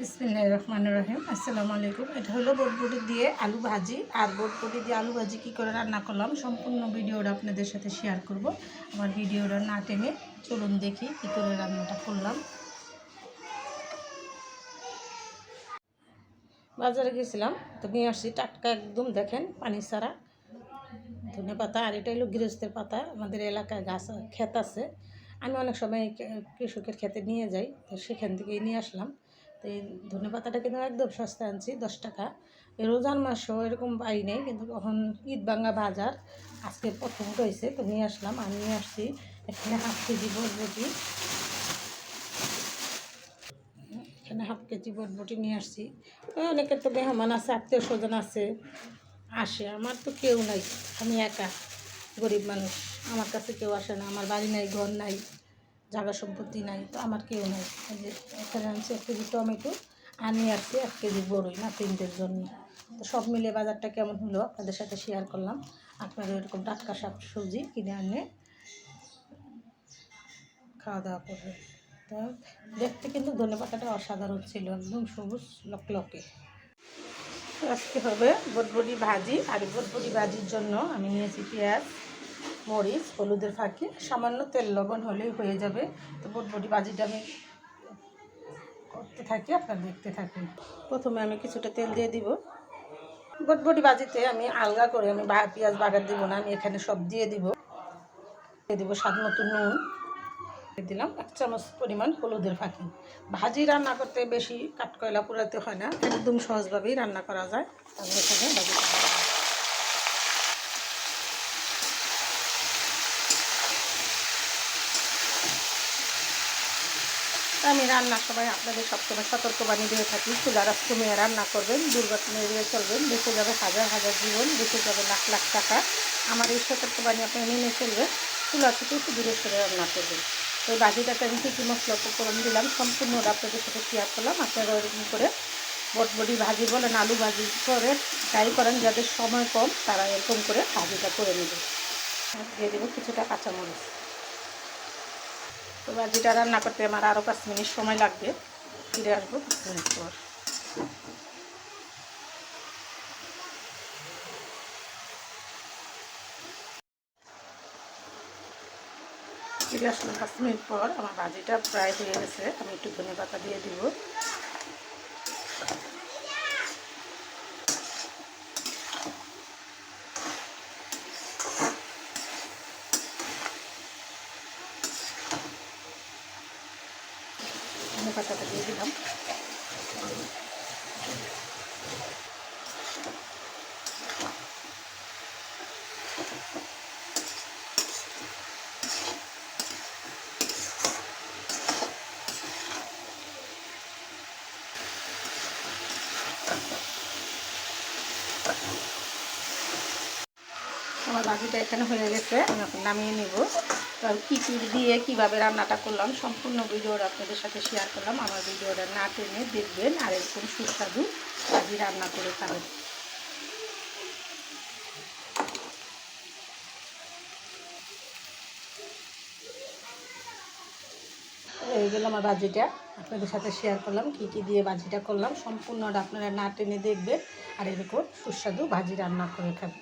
বিসমিল্লাহ রহমান রহিম আসসালামু আলাইকুম। এটা হলো বটবটি দিয়ে আলু ভাজি। আর বটবটি দিয়ে আলু ভাজি কী করে রান্না করলাম, সম্পূর্ণ ভিডিওটা আপনাদের সাথে শেয়ার করব। আমার ভিডিওটা না টেনে চলুন দেখি কী করে রান্নাটা করলাম। বাজারে গেছিলাম, তো নিয়ে আসছি টাটকা একদম, দেখেন, পানি ছাড়া। ধনে পাতা, আর এটা হলো গৃহস্থের পাতা। আমাদের এলাকায় গাছ, ক্ষেত আছে। আমি অনেক সময় কৃষকের ক্ষেতে নিয়ে যাই, তো সেখান থেকেই নিয়ে আসলাম। তো এই ধনে পাতাটা কিন্তু একদম সস্তা আনছি, দশ টাকা। রোজার মাসও এরকম পাই নেই, কিন্তু তখন ঈদ বাজার, আজকে প্রথম হয়েছে, তো নিয়ে আসলাম আমি নিয়ে আসছি। এখানে হাফ কেজি বরবটি। এখানে হাফ কেজি বরবটি নিয়ে আসছি। অনেকের তো মেহমান আছে, আত্মীয় স্বজন আছে, আসে। আমার তো কেউ নাই, আমি একা, গরিব মানুষ। আমার কাছে কেউ আসে না, আমার বাড়ি নাই, ঘর নাই, জায়গা সম্পত্তি নাই, তো আমার কেউ নাই। যে আনছি এক কেজি টমেটো আর নিয়ে আসছি এক কেজি বড়ই না, তিনটের জন্য। তো সব মিলে বাজারটা কেমন হলো আপনাদের সাথে শেয়ার করলাম। আপনারা এরকম টাটকা শাক সবজি কিনে আনে, খাওয়া দাওয়া করবে তো দেখতে কিন্তু ধনে পাতাটা অসাধারণ ছিল, একদম সবুজ লকলকে। আজকে হবে বটবটি ভাজি, আর বটবটি ভাজির জন্য আমি নিয়েছি পেঁয়াজ, মরিচ, হলুদের ফাঁকি, সামান্য তেল লবণ হলেই হয়ে যাবে। তো বটবটি ভাজিটা আমি থাকি আপনারা দেখতে থাকুন। প্রথমে আমি কিছুটা তেল দিয়ে দিব। বটবটি ভাজিতে আমি আলগা করে আমি বা- পেঁয়াজ বাগার দিব না আমি এখানে সব দিয়ে দিব। দিয়ে দিব স্বাদ মতো নুন। দিলাম এক চামচ পরিমাণ হলুদের ফাঁকি। ভাজি রান্না করতে বেশি কাঠকয়লা পোড়াতে হয় না একদম সহজভাবেই রান্না করা যায়। আমি এখানে আমি রান্নার সময় আপনাদের সবসময় সতর্কবাণী দিয়ে থাকি চুলার কমিয়ে রান্না করবেন দুর্ঘটনা এড়িয়ে চলবেন, বেঁচে যাবে হাজার হাজার জীবন, বেঁচে যাবে লাখ লাখ টাকা, আমার এই সতর্কবাণী আপনি মেনে চলবেন, চুলা থেকে একটু দূরে সরে রান্না করবেন। তো এই আমি কী কী মশলা উপকরণ দিলাম সম্পূর্ণ আপনাদের সাথে শেয়ার করলাম। আপনারা ওরকম করে বটবটি ভাজি বলেন, আলু ভাজি করে ট্রাই করেন, যাদের সময় কম, তারা এরকম করে ভাজিটা করে নেবে দিয়ে দেবো কিছুটা কাঁচামরিচ। তো ভাজিটা রান্না করতে আমার আরও পাঁচ মিনিট সময় লাগবে। ফিরে আসব পাঁচ মিনিট পর। ফিরে আসলাম পাঁচ মিনিট পর। আমার ভাজিটা প্রায় হয়ে গেছে। আমি একটু ধনে পাতা দিয়ে দিব ধনে পাতাটা দিয়ে দিলাম। আমার ভাজিটা এখানে হয়ে গেছে, আমি নামিয়ে নেব। আর কী কী দিয়ে কীভাবে রান্নাটা করলাম সম্পূর্ণ ভিডিওটা আপনাদের সাথে শেয়ার করলাম। আমার ভিডিওটা না টেনে দেখবেন আর এরকম সুস্বাদু ভাজি রান্না করে খাবেন। এই গেল আমার বাজিটা। আপনাদের সাথে শেয়ার করলাম কী কী দিয়ে ভাজিটা করলাম। সম্পূর্ণটা আপনারা না টেনে দেখবেন আর এরকম সুস্বাদু ভাজি রান্না করে খাবেন।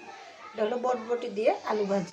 এটা হলো বটবটি দিয়ে আলু ভাজি।